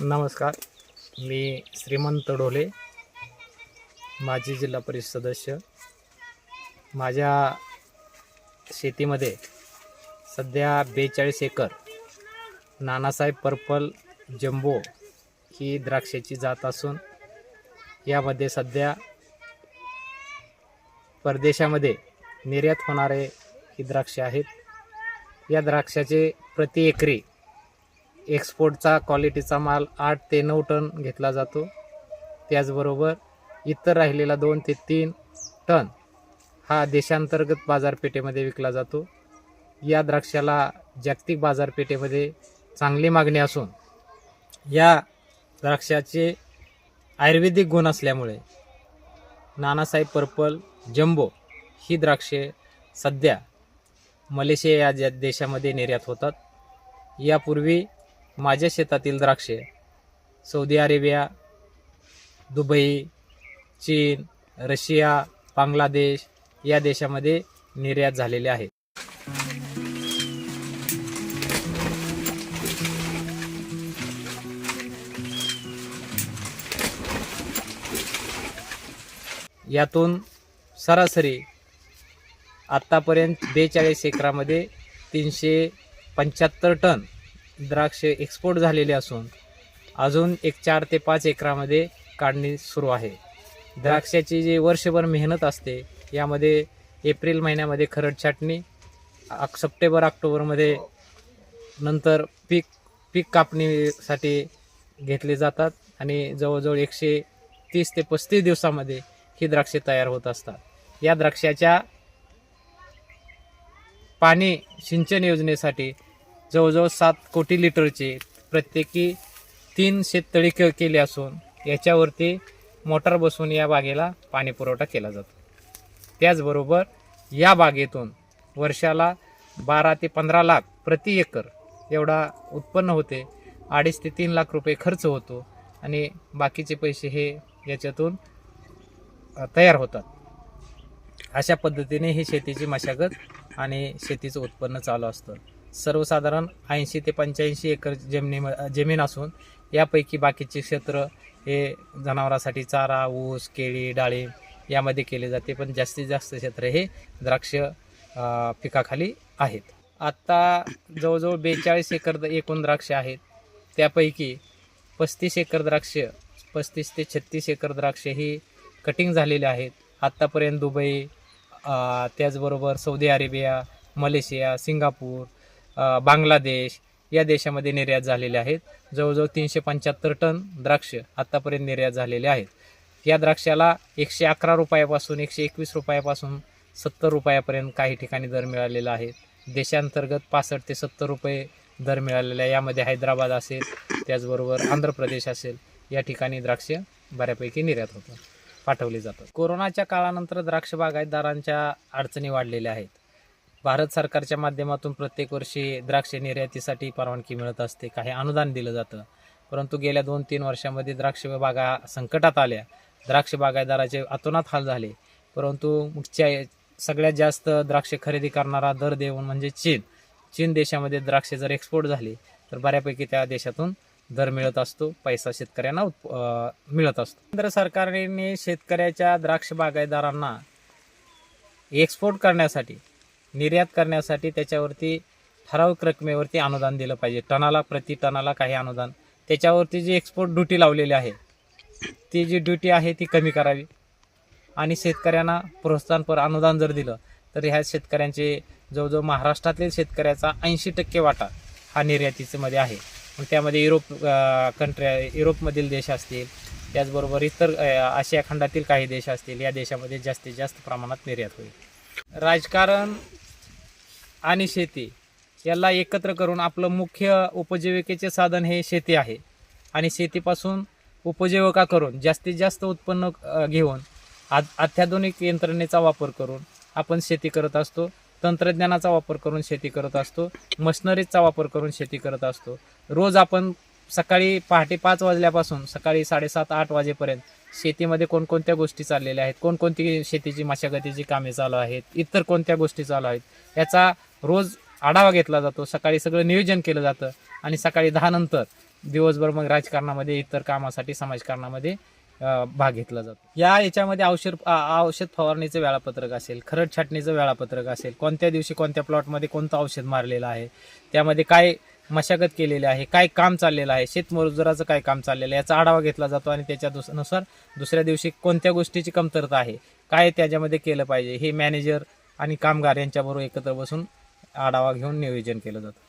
नमस्कार. मी श्रीमंत डोले माजी जिल्हा परिषद सदस्य. माझ्या शेतीमध्ये सध्या बेचाळीस एकर नानासाहेब पर्पल जम्बो ही द्राक्षाची जात असून यामध्ये सध्या परदेशामध्ये निर्यात होणारे ही द्राक्षे आहेत. या द्राक्षाचे प्रति एकरी एक्सपोर्टचा क्वालिटीचा माल आठ ते नऊ टन घेतला जातो. त्याचबरोबर इतर राहिलेला दोन ते तीन टन हा देशांतर्गत बाजारपेठेमध्ये विकला जातो. या द्राक्षाला जागतिक बाजारपेठेमध्ये चांगली मागणी असून या द्राक्षाचे आयुर्वेदिक गुण असल्यामुळे नानासाहेब पर्पल जम्बो ही द्राक्षे सध्या मलेशिया या ज्या देशामध्ये निर्यात होतात. यापूर्वी माझ्या शेतातील द्राक्षे. सौदी अरेबिया दुबई चीन रशिया बांगलादेश या देशामध्ये निर्यात झालेले आहेत यातून सरासरी आत्तापर्यंत बेचाळीस एकरामध्ये तीनशे पंच्याहत्तर टन द्राक्षे एक्सपोर्ट झालेले असून अजून एक चार ते पाच एकरामध्ये काढणी सुरू आहे. द्राक्षाची जी वर्षभर मेहनत असते यामध्ये एप्रिल महिन्यामध्ये खरड छाटणी सप्टेंबर ऑक्टोबरमध्ये नंतर पीक पीक कापणीसाठी घेतले जातात आणि जवळजवळ एकशे तीस ते पस्तीस दिवसामध्ये ही द्राक्षे तयार होत असतात. या द्राक्षाच्या पाणी सिंचन योजनेसाठी जवळजवळ सात कोटी लिटरचे प्रत्येकी तीन शेततळी के केले असून याच्यावरती मोटार बसवून या बागेला पाणी पुरवठा केला जातो. त्याचबरोबर या बागेतून वर्षाला बारा ते पंधरा लाख प्रति एकर एवढा उत्पन्न होते. अडीच ते तीन लाख रुपये खर्च होतो आणि बाकीचे पैसे हे याच्यातून तयार होतात. अशा पद्धतीने ही शेतीची मशागत आणि शेतीचं उत्पन्न चालू असतं. सर्वसाधारण ऐंशी ते पंच्याऐंशी एकर जमिनी जमीन असून यापैकी बाकीचे क्षेत्र हे जनावरांसाठी चारा ऊस केळी डाळिंब यामध्ये केले जाते पण जास्तीत जास्त क्षेत्र हे द्राक्ष पिकाखाली आहेत. आत्ता जवळजवळ बेचाळीस एकर एकूण द्राक्ष आहेत. त्यापैकी पस्तीस एकर द्राक्ष पस्तीस ते छत्तीस एकर द्राक्ष ही कटिंग झालेले आहेत. आत्तापर्यंत दुबई त्याचबरोबर Saudi Arabia Malaysia Singapore Bangladesh या देशामध्ये निर्यात झालेले आहेत. जवळजवळ तीनशे पंच्याहत्तर टन द्राक्ष आत्तापर्यंत निर्यात झालेले आहेत. या द्राक्षाला एकशे अकरा रुपयापासून एकशे एकवीस रुपयापासून सत्तर रुपयापर्यंत काही ठिकाणी दर मिळालेला आहे. देशांतर्गत पासष्ट ते सत्तर रुपये दर मिळालेला आहे. यामध्ये हैदराबाद असेल त्याचबरोबर आंध्र प्रदेश असेल या ठिकाणी द्राक्ष बऱ्यापैकी निर्यात होतं पाठवली जातात. कोरोनाच्या काळानंतर द्राक्ष बागायतदारांच्या अडचणी वाढलेल्या आहेत. भारत सरकारच्या माध्यमातून प्रत्येक वर्षी द्राक्ष निर्यातीसाठी परवानगी मिळत असते काही अनुदान दिलं जातं. परंतु गेल्या दोन तीन वर्षामध्ये द्राक्ष बागा संकटात आल्या. द्राक्ष बागायदाराचे अतोनात हाल झाले. परंतु मुख्य सगळ्यात जास्त द्राक्ष खरेदी करणारा दर देऊन म्हणजे चीन. चीन देशामध्ये द्राक्षे जर एक्सपोर्ट झाली तर बऱ्यापैकी त्या देशातून दर मिळत असतो पैसा शेतकऱ्यांना उत्प मिळत असतो. केंद्र सरकारने शेतकऱ्याच्या द्राक्ष बागायदारांना एक्सपोर्ट करण्यासाठी निर्यात करण्यासाठी त्याच्यावरती ठराविक रकमेवरती अनुदान दिलं पाहिजे. टनाला प्रति टनाला काही अनुदान. त्याच्यावरती जी एक्सपोर्ट ड्युटी लावलेली आहे ती जी ड्युटी आहे ती कमी करावी. आणि शेतकऱ्यांना प्रोत्साहनपर अनुदान जर दिलं तर ह्या शेतकऱ्यांचे जवळजवळ महाराष्ट्रातील शेतकऱ्याचा ऐंशी टक्के वाटा हा निर्यातीचं मध्ये आहे. मग त्यामध्ये युरोप कंट्र्या युरोपमधील देश असतील त्याचबरोबर इतर आशिया खंडातील काही देश असतील या देशामध्ये जास्तीत जास्त प्रमाणात निर्यात होईल. राजकारण आणि शेती. याला एकत्र करून आपलं मुख्य उपजीविकेचे साधन हे शेती आहे. आणि शेतीपासून उपजीविका करून जास्तीत जास्त उत्पन्न घेऊन आ अत्याधुनिक यंत्रणेचा वापर करून आपण शेती करत असतो. तंत्रज्ञानाचा वापर करून शेती करत असतो. मशनरीजचा वापर करून शेती करत असतो. रोज आपण सकाळी पहाटे पाच वाजल्यापासून सकाळी साडेसात आठ वाजेपर्यंत शेतीमध्ये कोणकोणत्या गोष्टी चाललेल्या आहेत कोणकोणती शेतीची मशागतीची कामे चालू आहेत इतर कोणत्या गोष्टी चालू आहेत याचा रोज आढावा घेतला जातो सकाळी सगळं नियोजन केलं जातं आणि सकाळी दहा नंतर दिवसभर मग राजकारणामध्ये इतर कामासाठी समाजकारणामध्ये भाग घेतला जातो. या याच्यामध्ये औषध औषध फवारणीचं वेळापत्रक असेल खरड छाटणीचं वेळापत्रक असेल कोणत्या दिवशी कोणत्या प्लॉटमध्ये कोणतं औषध मारलेलं आहे त्यामध्ये काय मशागत केलेली आहे काय काम चाललेलं आहे शेतमजुराचं काय काम चाललेलं आहे याचा आढावा घेतला जातो आणि त्याच्या दुसनुसार दुसऱ्या दिवशी कोणत्या गोष्टीची कमतरता आहे काय त्याच्यामध्ये केलं पाहिजे हे मॅनेजर आणि कामगार यांच्याबरोबर एकत्र बसून आढावा घेऊन नियोजन केलं जातं.